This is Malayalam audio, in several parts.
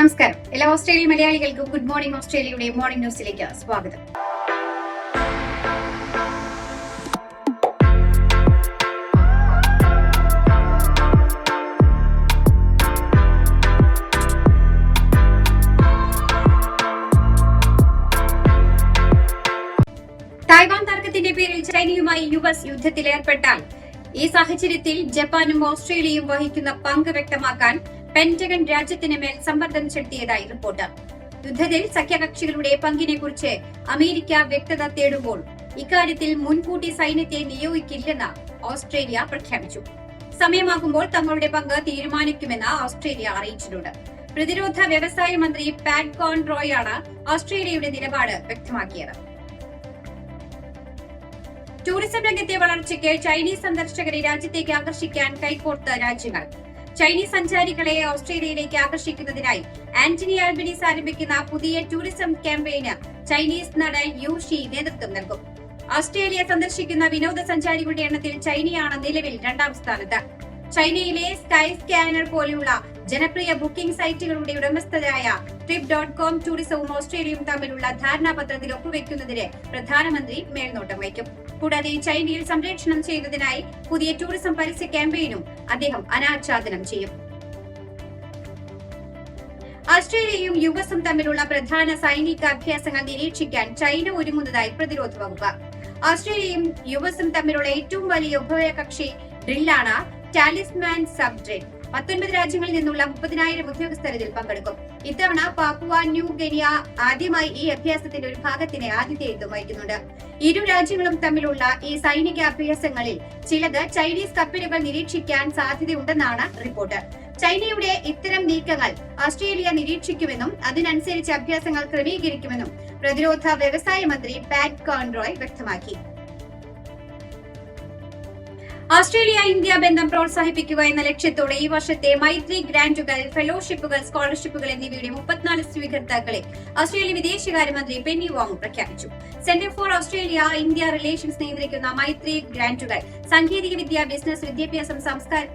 നമസ്കാരം. എല്ലാ ഓസ്ട്രേലിയൻ മലയാളികൾക്കും ഗുഡ് മോർണിംഗ് ഓസ്ട്രേലിയയുടെ മോർണിംഗ് ന്യൂസിലേക്ക് സ്വാഗതം. പേരിൽ ചൈനയുമായി യു എസ് യുദ്ധത്തിലേർപ്പെട്ടാൽ ഈ സാഹചര്യത്തിൽ ജപ്പാനും ഓസ്ട്രേലിയയും വഹിക്കുന്ന പങ്ക് വ്യക്തമാക്കാൻ പെന്റഗൺ രാജ്യത്തിന് മേൽ സമ്മർദ്ദം ചെലുത്തിയതായി റിപ്പോർട്ട്. യുദ്ധത്തിൽ സഖ്യകക്ഷികളുടെ പങ്കിനെ കുറിച്ച് അമേരിക്ക വ്യക്തത തേടുമ്പോൾ ഇക്കാര്യത്തിൽ മുൻകൂട്ടി സൈന്യത്തെ നിയോഗിക്കില്ലെന്ന് ഓസ്ട്രേലിയ പ്രഖ്യാപിച്ചു. സമയമാകുമ്പോൾ തങ്ങളുടെ പങ്ക് തീരുമാനിക്കുമെന്ന് ഓസ്ട്രേലിയ അറിയിച്ചിട്ടുണ്ട്. പ്രതിരോധ വ്യവസായ മന്ത്രി പാറ്റ് കോൺ റോയാണ് ഓസ്ട്രേലിയയുടെ നിലപാട് വ്യക്തമാക്കിയത്. ടൂറിസം രംഗത്തെ വളർച്ചയ്ക്ക് ചൈനീസ് സന്ദർശകരെ രാജ്യത്തേക്ക് ആകർഷിക്കാൻ കൈകോർത്ത രാജ്യങ്ങൾ. ചൈനീസ് സഞ്ചാരികളെ ഓസ്ട്രേലിയയിലേക്ക് ആകർഷിക്കുന്നതിനായി ആന്റണി ആൽബനീസ് ആരംഭിക്കുന്ന പുതിയ ടൂറിസം ക്യാമ്പയിന് ചൈനീസ് നടൻ യു ഷി നേതൃത്വം നൽകും. ഓസ്ട്രേലിയ സന്ദർശിക്കുന്ന വിനോദസഞ്ചാരികളുടെ എണ്ണത്തിൽ ചൈനയാണ് നിലവിൽ രണ്ടാം സ്ഥാനത്ത്. ചൈനയിലെ സ്കൈ സ്കാനർ പോലെയുള്ള ജനപ്രിയ ബുക്കിംഗ് സൈറ്റുകളുടെ ഉടമസ്ഥരായ ട്രിപ്പ് ഡോട്ട് കോം ടൂറിസവും ഓസ്ട്രേലിയയും തമ്മിലുള്ള ധാരണാപത്രത്തിൽ ഒപ്പുവെക്കുന്നതിന് പ്രധാനമന്ത്രി മേൽനോട്ടം വയ്ക്കും. കൂടാതെ ചൈനയിൽ സംരക്ഷണം ചെയ്യുന്നതിനായി പുതിയ ടൂറിസം പരസ്യ ക്യാമ്പയിനും അദ്ദേഹം അനാച്ഛാദനം ചെയ്യും. ഓസ്ട്രേലിയയും യു എസും തമ്മിലുള്ള പ്രധാന സൈനിക അഭ്യാസങ്ങൾ നിരീക്ഷിക്കാൻ ചൈന ഒരുങ്ങുന്നതായി പ്രതിരോധ വകുപ്പ്. ഓസ്ട്രേലിയയും യു എസും തമ്മിലുള്ള ഏറ്റവും വലിയ ഉഭയകക്ഷി ഡ്രില്ലാണ് ടാലിസ്മാൻ സബ് പത്തൊൻപത് രാജ്യങ്ങളിൽ നിന്നുള്ള മുപ്പതിനായിരം ഉദ്യോഗസ്ഥർ ഇതിൽ പങ്കെടുക്കും. ഇത്തവണ പാപ്പുവ ന്യൂ ഗനിയ ആദ്യമായി ഈ അഭ്യാസത്തിന്റെ ഒരു ഭാഗത്തിന് ആതിഥേയത്വം വഹിക്കുന്നുണ്ട്. ഇരു രാജ്യങ്ങളും തമ്മിലുള്ള ഈ സൈനിക അഭ്യാസങ്ങളിൽ ചിലത് ചൈനീസ് കപ്പലുകൾ നിരീക്ഷിക്കാൻ സാധ്യതയുണ്ടെന്നാണ് റിപ്പോർട്ട്. ചൈനയുടെ ഇത്തരം നീക്കങ്ങൾ ഓസ്ട്രേലിയ നിരീക്ഷിക്കുമെന്നും അതിനനുസരിച്ച് അഭ്യാസങ്ങൾ ക്രമീകരിക്കുമെന്നും പ്രതിരോധ വ്യവസായ മന്ത്രി പാറ്റ് കോൺറോയ് വ്യക്തമാക്കി. ഓസ്ട്രേലിയ ഇന്ത്യ ബന്ധം പ്രോത്സാഹിപ്പിക്കുക എന്ന ലക്ഷ്യത്തോടെ ഈ വർഷത്തെ മൈത്രി ഗ്രാന്റുകൾ ഫെലോഷിപ്പുകൾ സ്കോളർഷിപ്പുകൾ എന്നിവയുടെ മുപ്പത്തിനാല് സ്വീകർത്താക്കളെ ഓസ്ട്രേലിയ വിദേശകാര്യമന്ത്രി പെന്നി വാങ് പ്രഖ്യാപിച്ചു. Centre for Australia India Relations നിയന്ത്രിക്കുന്ന മൈത്രി ഗ്രാന്റുകൾ സാങ്കേതിക വിദ്യ ബിസിനസ് വിദ്യാഭ്യാസം സംസ്കാരം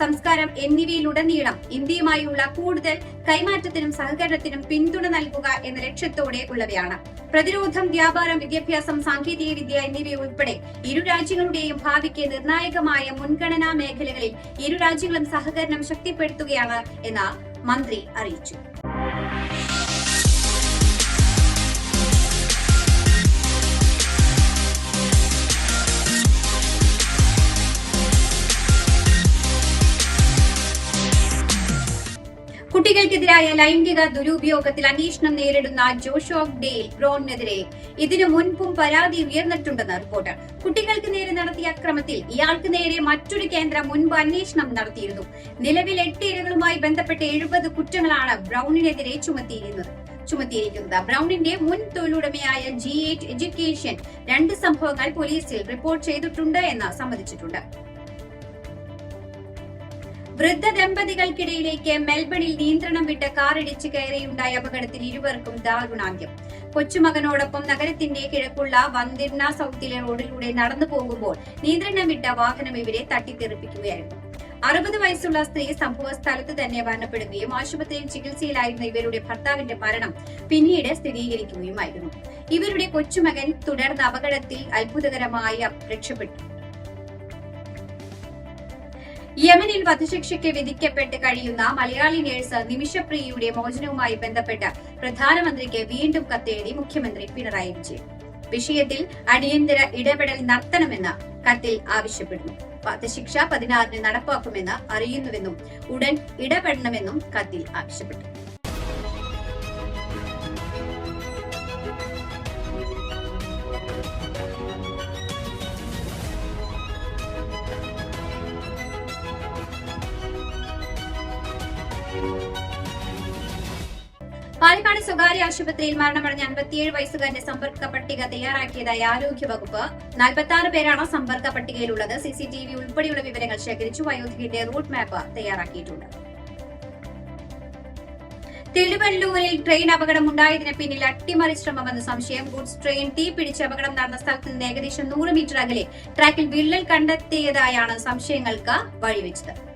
സംസ്കാരം എന്നിവയിലുടനീളം ഇന്ത്യയുമായുള്ള കൂടുതൽ കൈമാറ്റത്തിനും സഹകരണത്തിനും പിന്തുണ നൽകുക എന്ന ലക്ഷ്യത്തോടെ ഉള്ളവയാണ്. പ്രതിരോധം വ്യാപാരം വിദ്യാഭ്യാസം സാങ്കേതിക വിദ്യ എന്നിവ ഉൾപ്പെടെ ഇരു രാജ്യങ്ങളുടെയും ഭാവിക്ക് നിർണായകമായ മുൻഗണനാ മേഖലകളിൽ ഇരു രാജ്യങ്ങളും സഹകരണം ശക്തിപ്പെടുത്തുകയാണ് എന്ന് മന്ത്രി അറിയിച്ചു. കുട്ടികൾക്കെതിരായ ലൈംഗിക ദുരുപയോഗത്തിൽ അന്വേഷണം നേരിടുന്ന ജോഷോ ഡെയിൽ ബ്രോണിനെതിരെ ഇതിനു മുൻപും പരാതി ഉയർന്നിട്ടുണ്ടെന്ന് റിപ്പോർട്ട്. കുട്ടികൾക്ക് നേരെ നടത്തിയ അക്രമത്തിൽ ഇയാൾക്ക് നേരെ മറ്റൊരു കേന്ദ്രം മുൻപ് അന്വേഷണം നടത്തിയിരുന്നു. നിലവിൽ എട്ട് ഇരകളുമായി ബന്ധപ്പെട്ട എഴുപത് കുറ്റങ്ങളാണ് ബ്രൌണിനെതിരെ ചുമത്തിയിരുന്നത്. ചുമത്തിയിരിക്കുന്നത്. ബ്രൌണിന്റെ മുൻ തൊഴിലുടമയായ ജി എഡ്യൂക്കേഷൻ രണ്ട് സംഭവങ്ങൾ പോലീസിൽ റിപ്പോർട്ട് ചെയ്തിട്ടുണ്ട് എന്ന് സമ്മതിച്ചിട്ടുണ്ട്. വൃദ്ധ ദമ്പതികൾക്കിടയിലേക്ക് മെൽബണിൽ നിയന്ത്രണം വിട്ട കാറിടിച്ച് കയറിയുണ്ടായ അപകടത്തിൽ ഇരുവർക്കും ദാരുണാന്ത്യം. കൊച്ചുമകനോടൊപ്പം നഗരത്തിന്റെ കിഴക്കുള്ള വന്ദിർണ സൗത്തിലെ റോഡിലൂടെ നടന്നു പോകുമ്പോൾ നിയന്ത്രണം വിട്ട വാഹനം ഇവരെ തട്ടിത്തെറിപ്പിക്കുകയായിരുന്നു. അറുപത് വയസ്സുള്ള സ്ത്രീ സംഭവ സ്ഥലത്ത് തന്നെ മരണപ്പെടുകയും ആശുപത്രിയിൽ ചികിത്സയിലായിരുന്ന ഇവരുടെ ഭർത്താവിന്റെ മരണം പിന്നീട് സ്ഥിരീകരിക്കുകയുമായിരുന്നു. ഇവരുടെ കൊച്ചുമകൻ തുടർന്ന് അപകടത്തിൽ അത്ഭുതകരമായി രക്ഷപ്പെട്ടു. യമനിൽ വധശിക്ഷയ്ക്ക് വിധിക്കപ്പെട്ട് കഴിയുന്ന മലയാളി നേഴ്സ് നിമിഷപ്രിയയുടെ മോചനവുമായി ബന്ധപ്പെട്ട് പ്രധാനമന്ത്രിക്ക് വീണ്ടും കത്തേടി മുഖ്യമന്ത്രി പിണറായി വിജയൻ. വിഷയത്തിൽ അടിയന്തര ഇടപെടൽ നടത്തണമെന്ന് കത്തിൽ ആവശ്യപ്പെടുന്നു. വധശിക്ഷ പതിനാറിന് നടപ്പാക്കുമെന്ന് അറിയുന്നുവെന്നും ഉടൻ ഇടപെടണമെന്നും കത്തിൽ ആവശ്യപ്പെട്ടു. പാലക്കാട് സ്വകാര്യ ആശുപത്രിയിൽ മരണമടഞ്ഞ അൻപത്തിയേഴ് വയസ്സുകാരന്റെ സമ്പർക്ക പട്ടിക തയ്യാറാക്കിയതായി ആരോഗ്യവകുപ്പ് നാൽപ്പത്തി ആറ് പേരാണ് സമ്പർക്ക പട്ടികയിലുള്ളത്. സിസിടിവി ഉൾപ്പെടെയുള്ള വിവരങ്ങൾ ശേഖരിച്ചു. വയോധികയുടെ റൂട്ട് മാപ്പ് തയ്യാറാക്കിയിട്ടുണ്ട്. തിരുവല്ലൂരിൽ ട്രെയിൻ അപകടം ഉണ്ടായതിന് പിന്നിൽ അട്ടിമറി ശ്രമമെന്ന് സംശയം. ഗുഡ്സ് ട്രെയിൻ തീപിടിച്ച് അപകടം നടന്ന സ്ഥലത്ത് നിന്ന് ഏകദേശം നൂറ് മീറ്റർ അകലെ ട്രാക്കിൽ വിള്ളൽ കണ്ടെത്തിയതായാണ് സംശയങ്ങൾക്ക് വഴിവെച്ചത്.